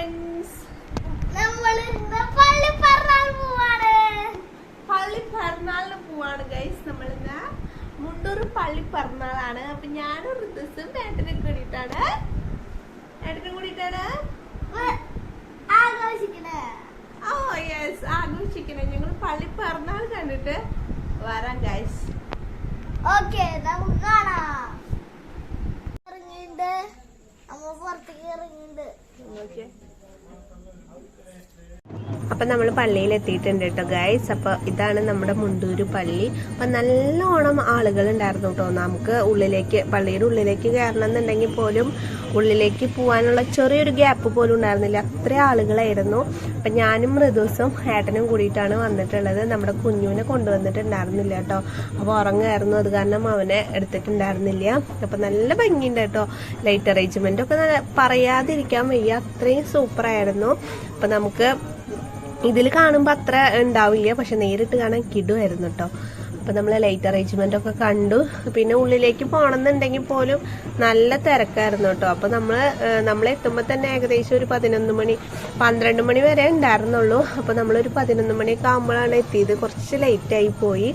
Friends നമ്മൾ ഇന്ന് പള്ളി പറന്നാൾ പോവാണ് പള്ളി പറന്നാളിന് പോവാണ് ഗൈസ് നമ്മളിന്ന് മുണ്ടൂർ പള്ളി പറന്നാളാണ്. അപ്പൊ ഞാനും ഋതുസും ഏട്ടനും കൂടിയിട്ടാണ്. ഏട്ടനും കൂടിയിട്ടാണ്? ആഘോഷിക്കണേ ഓ യെസ് ആഘോഷിക്കണേ. ഞങ്ങൾ പള്ളി പറന്നാൾ കണ്ടിട്ട് വരാം ഗൈസ് ഓക്കെ നമുക്ക് കാണാം അപ്പൊ നമ്മൾ പള്ളിയിൽ എത്തിയിട്ടുണ്ട് കേട്ടോ ഗൈസ് അപ്പോൾ ഇതാണ് നമ്മുടെ മുണ്ടൂര് പള്ളി. അപ്പം നല്ലോണം ആളുകൾ ഉണ്ടായിരുന്നു കേട്ടോ നമുക്ക് ഉള്ളിലേക്ക് പള്ളിയുടെ ഉള്ളിലേക്ക് കയറണം എന്നുണ്ടെങ്കിൽ പോലും ഉള്ളിലേക്ക് പോകാനുള്ള ചെറിയൊരു ഗ്യാപ്പ് പോലും ഉണ്ടായിരുന്നില്ല. അത്ര ആളുകളായിരുന്നു. അപ്പം ഞാനും മൃദുസും ഏട്ടനും കൂടിയിട്ടാണ് വന്നിട്ടുള്ളത്. നമ്മുടെ കുഞ്ഞുവിനെ കൊണ്ടുവന്നിട്ടുണ്ടായിരുന്നില്ല കേട്ടോ അപ്പോൾ ഉറങ്ങായിരുന്നു. അത് കാരണം അവനെ എടുത്തിട്ടുണ്ടായിരുന്നില്ല. അപ്പം നല്ല ഭംഗിയുണ്ട് കേട്ടോ ലൈറ്റ് അറേഞ്ച്മെന്റ് ഒക്കെ പറയാതിരിക്കാൻ വയ്യ. അത്രയും സൂപ്പറായിരുന്നു അപ്പം നമുക്ക് ഇതിൽ കാണുമ്പോൾ അത്ര ഉണ്ടാവില്ല. പക്ഷെ നേരിട്ട് കാണാൻ കിടുമായിരുന്നു കേട്ടോ അപ്പൊ നമ്മൾ ലൈറ്റ് അറേഞ്ച്മെന്റ് ഒക്കെ കണ്ടു. പിന്നെ ഉള്ളിലേക്ക് പോകണമെന്നുണ്ടെങ്കിൽ പോലും നല്ല തിരക്കായിരുന്നു കേട്ടോ അപ്പൊ നമ്മൾ നമ്മൾ എത്തുമ്പോൾ തന്നെ ഏകദേശം ഒരു പതിനൊന്ന് മണി പന്ത്രണ്ട് മണി വരെ ഉണ്ടായിരുന്നുള്ളൂ. അപ്പൊ നമ്മളൊരു പതിനൊന്ന് മണിയൊക്കെ ആകുമ്പോഴാണ് എത്തിയത്. കുറച്ച് ലേറ്റ് ആയി പോയി.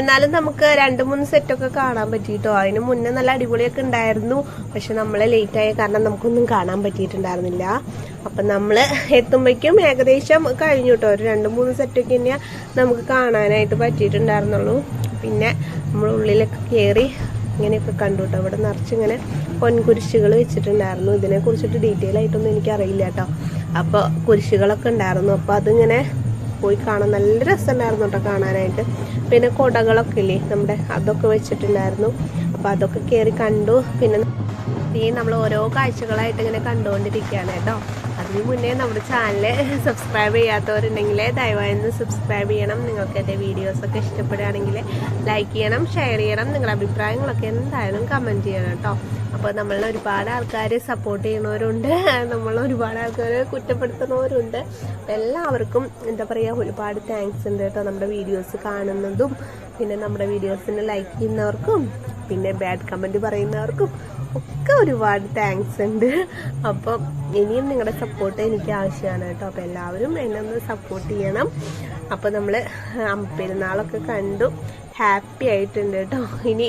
എന്നാലും നമുക്ക് രണ്ട് മൂന്ന് സെറ്റ് ഒക്കെ കാണാൻ പറ്റിയിട്ടോ? അതിന് മുന്നേ നല്ല അടിപൊളിയൊക്കെ ഉണ്ടായിരുന്നു. പക്ഷെ നമ്മൾ ലേറ്റ് ആയ കാരണം നമുക്കൊന്നും കാണാൻ പറ്റിയിട്ടുണ്ടായിരുന്നില്ല. അപ്പം നമ്മൾ എത്തുമ്പോഴേക്കും ഏകദേശം കഴിഞ്ഞു കേട്ടോ ഒരു രണ്ട് മൂന്ന് സെറ്റൊക്കെ തന്നെയാണ് നമുക്ക് കാണാനായിട്ട് പറ്റിയിട്ടുണ്ടായിരുന്നുള്ളൂ. പിന്നെ നമ്മൾ ഉള്ളിലൊക്കെ കയറി ഇങ്ങനെയൊക്കെ കണ്ടു കേട്ടോ ഇവിടെ നിറച്ചിങ്ങനെ പൊൻകുരിശുകൾ വെച്ചിട്ടുണ്ടായിരുന്നു. ഇതിനെ കുറിച്ചിട്ട് ഡീറ്റെയിൽ ആയിട്ടൊന്നും എനിക്കറിയില്ല കേട്ടോ അപ്പോൾ കുരിശുകളൊക്കെ ഉണ്ടായിരുന്നു. അപ്പോൾ അതിങ്ങനെ പോയി കാണാൻ നല്ല രസമുണ്ടായിരുന്നു കേട്ടോ കാണാനായിട്ട്. പിന്നെ കൊടകളൊക്കെ ഇല്ലേ നമ്മുടെ അതൊക്കെ വെച്ചിട്ടുണ്ടായിരുന്നു. അപ്പോൾ അതൊക്കെ കയറി കണ്ടു. പിന്നെ നമ്മൾ ഓരോ കാഴ്ചകളായിട്ട് ഇങ്ങനെ കണ്ടുകൊണ്ടിരിക്കുകയാണ് കേട്ടോ. അതിന് മുന്നേ നമ്മുടെ ചാനൽ സബ്സ്ക്രൈബ് ചെയ്യാത്തവരുണ്ടെങ്കിൽ ദയവായി ഒന്ന് സബ്സ്ക്രൈബ് ചെയ്യണം. നിങ്ങൾക്ക് എന്റെ വീഡിയോസൊക്കെ ഇഷ്ടപ്പെടുകയാണെങ്കിൽ ലൈക്ക് ചെയ്യണം ഷെയർ ചെയ്യണം. നിങ്ങളുടെ അഭിപ്രായങ്ങളൊക്കെ എന്തായാലും കമന്റ് ചെയ്യണം കേട്ടോ. അപ്പോൾ നമ്മൾ ഒരുപാട് ആൾക്കാർ സപ്പോർട്ട് ചെയ്യുന്നവരുണ്ട്. നമ്മൾ ഒരുപാട് ആൾക്കാർ കുറ്റപ്പെടുത്തുന്നവരുണ്ട്. എല്ലാവർക്കും എന്താ പറയുക ഒരുപാട് താങ്ക്സ് ഉണ്ട് കേട്ടോ നമ്മുടെ വീഡിയോസ് കാണുന്നതും. പിന്നെ നമ്മുടെ വീഡിയോസിന് ലൈക്ക് ചെയ്യുന്നവർക്കും പിന്നെ ബാഡ് കമന്റ് പറയുന്നവർക്കും ഒക്കെ ഒരുപാട് താങ്ക്സ് ഉണ്ട്. അപ്പം ഇനിയും നിങ്ങളുടെ സപ്പോർട്ട് എനിക്ക് ആവശ്യമാണ് കേട്ടോ. അപ്പം എല്ലാവരും എന്നെ ഒന്ന് സപ്പോർട്ട് ചെയ്യണം. അപ്പോൾ നമ്മൾ പെരുന്നാളൊക്കെ കണ്ടു. ഹാപ്പി ആയിട്ടുണ്ട് കേട്ടോ. ഇനി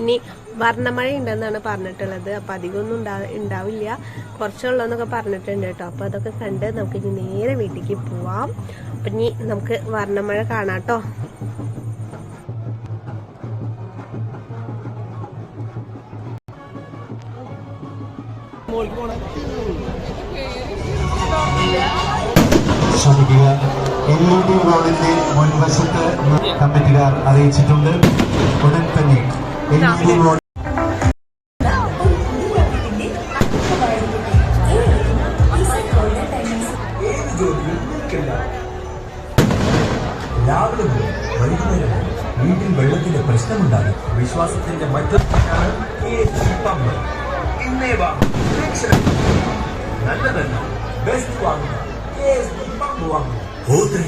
ഇനി വർണമഴ ഉണ്ടെന്നാണ് പറഞ്ഞിട്ടുള്ളത്. അപ്പം അധികമൊന്നും ഉണ്ടാ ഉണ്ടാവില്ല. കുറച്ചുള്ളതെന്നൊക്കെ പറഞ്ഞിട്ടുണ്ട് കേട്ടോ. അപ്പോൾ അതൊക്കെ കണ്ട് നമുക്ക് ഇനി നേരെ വീട്ടിലേക്ക് പോവാം. അപ്പം ഇനി നമുക്ക് വർണമഴ കാണാം കേട്ടോ. ശ്രദ്ധിക്കുക എൽ ഇ ഡി റോഡിന്റെ മുൻവശത്ത് കമ്മിറ്റിക്കാർ അറിയിച്ചിട്ടുണ്ട്. ഉടൻ തന്നെ എൽ ഇ ഡി നിൽക്കില്ല രാവിലെ വൈകുന്നേരം വീട്ടിൽ വെള്ളത്തിന്റെ പ്രശ്നമുണ്ടാകും വിശ്വാസത്തിന്റെ മറ്റൊരു പമ്പ് ഇന്നേ വാങ്ങും ಶಿಕ್ಷಣ ನನ್ನದನ್ನು ಬೆಸ್ಟ್ ವಾಂಗ್ ಹೋದ್ರೆ